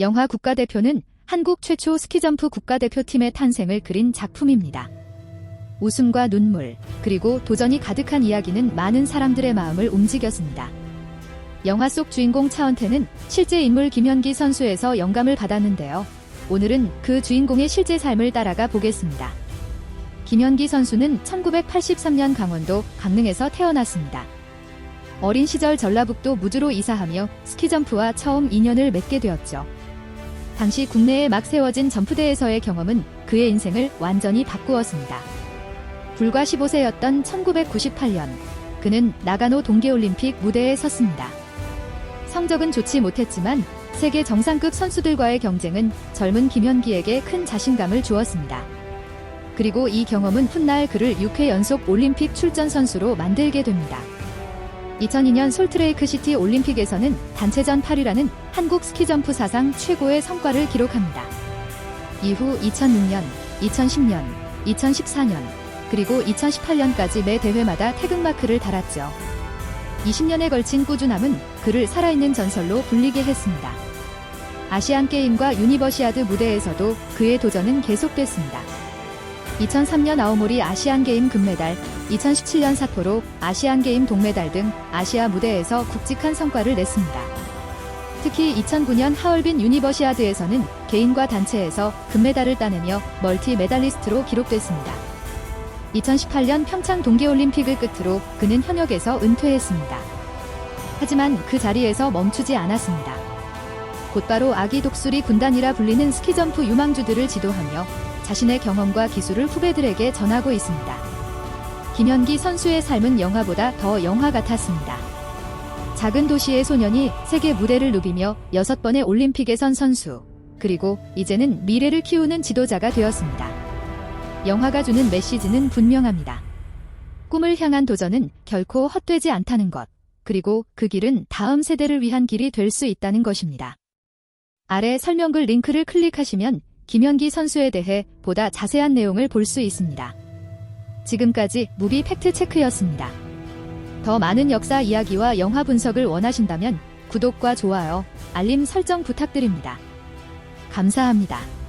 영화 국가대표는 한국 최초 스키점프 국가대표팀의 탄생을 그린 작품입니다. 웃음과 눈물, 그리고 도전이 가득한 이야기는 많은 사람들의 마음을 움직였습니다. 영화 속 주인공 차은태는 실제 인물 김현기 선수에서 영감을 받았는데요. 오늘은 그 주인공의 실제 삶을 따라가 보겠습니다. 김현기 선수는 1983년 강원도 강릉에서 태어났습니다. 어린 시절 전라북도 무주로 이사하며 스키점프와 처음 인연을 맺게 되었죠. 당시 국내에 막 세워진 점프대에서의 경험은 그의 인생을 완전히 바꾸었습니다. 불과 15세였던 1998년, 그는 나가노 동계올림픽 무대에 섰습니다. 성적은 좋지 못했지만 세계 정상급 선수들과의 경쟁은 젊은 김현기에게 큰 자신감을 주었습니다. 그리고 이 경험은 훗날 그를 6회 연속 올림픽 출전 선수로 만들게 됩니다. 2002년 솔트레이크 시티 올림픽에서는 단체전 8위라는 한국 스키점프 사상 최고의 성과를 기록합니다. 이후 2006년, 2010년, 2014년, 그리고 2018년까지 매 대회마다 태극마크를 달았죠. 20년에 걸친 꾸준함은 그를 살아있는 전설로 불리게 했습니다. 아시안 게임과 유니버시아드 무대에서도 그의 도전은 계속됐습니다. 2003년 아오모리 아시안 게임 금메달, 2017년 사포로 아시안 게임 동메달 등 아시아 무대에서 굵직한 성과를 냈습니다. 특히 2009년 하얼빈 유니버시아드에서는 개인과 단체에서 금메달을 따내며 멀티 메달리스트로 기록됐습니다. 2018년 평창 동계올림픽을 끝으로 그는 현역에서 은퇴했습니다. 하지만 그 자리에서 멈추지 않았습니다. 곧바로 아기 독수리 군단이라 불리는 스키점프 유망주들을 지도하며 자신의 경험과 기술을 후배들에게 전하고 있습니다. 김현기 선수의 삶은 영화보다 더 영화 같았습니다. 작은 도시의 소년이 세계 무대를 누비며 여섯 번의 올림픽에 선 선수, 그리고 이제는 미래를 키우는 지도자가 되었습니다. 영화가 주는 메시지는 분명합니다. 꿈을 향한 도전은 결코 헛되지 않다는 것, 그리고 그 길은 다음 세대를 위한 길이 될 수 있다는 것입니다. 아래 설명글 링크를 클릭하시면 김현기 선수에 대해 보다 자세한 내용을 볼 수 있습니다. 지금까지 무비 팩트 체크였습니다. 더 많은 역사 이야기와 영화 분석을 원하신다면 구독과 좋아요, 알림 설정 부탁드립니다. 감사합니다.